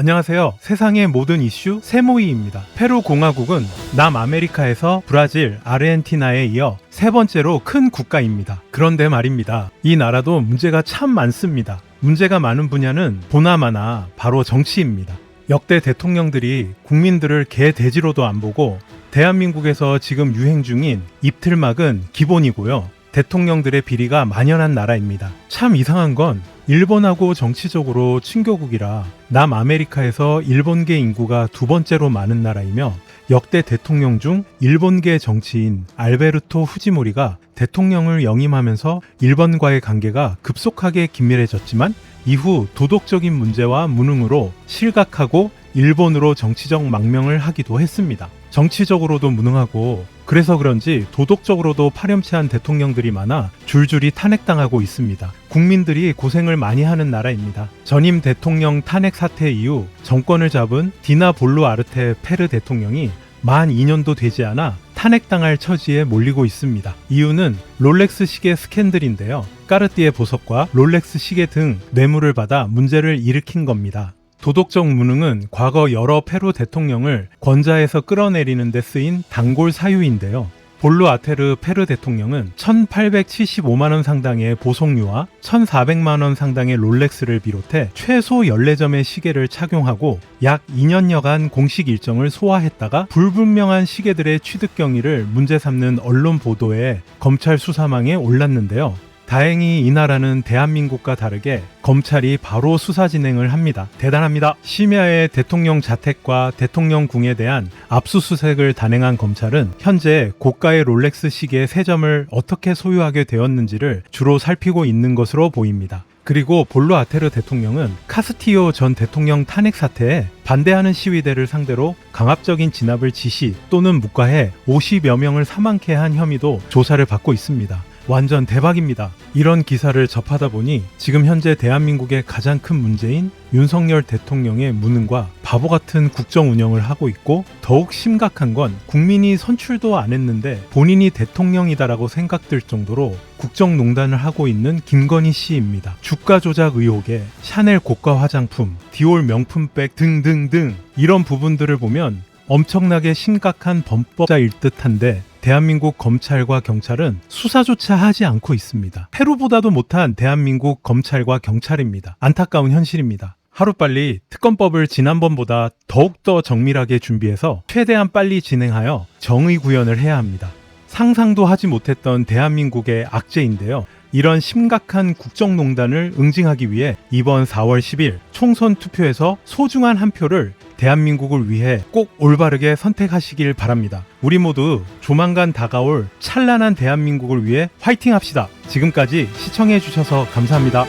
안녕하세요. 세상의 모든 이슈 세모이입니다. 페루 공화국은 남아메리카에서 브라질, 아르헨티나에 이어 세 번째로 큰 국가입니다. 그런데 말입니다. 이 나라도 문제가 참 많습니다. 문제가 많은 분야는 보나마나 바로 정치입니다. 역대 대통령들이 국민들을 개 돼지로도 안 보고 대한민국에서 지금 유행 중인 입틀막은 기본이고요. 대통령들의 비리가 만연한 나라입니다. 참 이상한 건 일본하고 정치적으로 친교국이라 남아메리카에서 일본계 인구가 두 번째로 많은 나라이며 역대 대통령 중 일본계 정치인 알베르토 후지모리가 대통령을 영임하면서 일본과의 관계가 급속하게 긴밀해졌지만 이후 도덕적인 문제와 무능으로 실각하고 일본으로 정치적 망명을 하기도 했습니다. 정치적으로도 무능하고 그래서 그런지 도덕적으로도 파렴치한 대통령들이 많아 줄줄이 탄핵당하고 있습니다. 국민들이 고생을 많이 하는 나라입니다. 전임 대통령 탄핵 사태 이후 정권을 잡은 디나 볼루 아르테 페르 대통령이 만 2년도 되지 않아 탄핵당할 처지에 몰리고 있습니다. 이유는 롤렉스 시계 스캔들인데요. 까르띠에 보석과 롤렉스 시계 등 뇌물을 받아 문제를 일으킨 겁니다. 도덕적 무능은 과거 여러 페루 대통령을 권좌에서 끌어내리는 데 쓰인 단골 사유인데요. 볼루 아테르 페르 대통령은 1875만원 상당의 보석류와 1400만원 상당의 롤렉스를 비롯해 최소 14점의 시계를 착용하고 약 2년여간 공식 일정을 소화했다가 불분명한 시계들의 취득 경위를 문제 삼는 언론 보도에 검찰 수사망에 올랐는데요. 다행히 이 나라는 대한민국과 다르게 검찰이 바로 수사 진행을 합니다. 대단합니다. 심야의 대통령 자택과 대통령궁에 대한 압수수색을 단행한 검찰은 현재 고가의 롤렉스 시계 3점을 어떻게 소유하게 되었는지를 주로 살피고 있는 것으로 보입니다. 그리고 볼로 아테르 대통령은 카스티오 전 대통령 탄핵 사태에 반대하는 시위대를 상대로 강압적인 진압을 지시 또는 묵과해 50여 명을 사망케 한 혐의도 조사를 받고 있습니다. 완전 대박입니다. 이런 기사를 접하다 보니 지금 현재 대한민국의 가장 큰 문제인 윤석열 대통령의 무능과 바보 같은 국정 운영을 하고 있고 더욱 심각한 건 국민이 선출도 안 했는데 본인이 대통령이다라고 생각될 정도로 국정농단을 하고 있는 김건희 씨입니다. 주가 조작 의혹에 샤넬 고가 화장품, 디올 명품백 등등등 이런 부분들을 보면 엄청나게 심각한 범법자일 듯한데 대한민국 검찰과 경찰은 수사조차 하지 않고 있습니다. 페루보다도 못한 대한민국 검찰과 경찰입니다. 안타까운 현실입니다. 하루빨리 특검법을 지난번보다 더욱더 정밀하게 준비해서 최대한 빨리 진행하여 정의 구현을 해야 합니다. 상상도 하지 못했던 대한민국의 악재인데요. 이런 심각한 국정농단을 응징하기 위해 이번 4월 10일 총선 투표에서 소중한 한 표를 대한민국을 위해 꼭 올바르게 선택하시길 바랍니다. 우리 모두 조만간 다가올 찬란한 대한민국을 위해 화이팅 합시다. 지금까지 시청해 주셔서 감사합니다.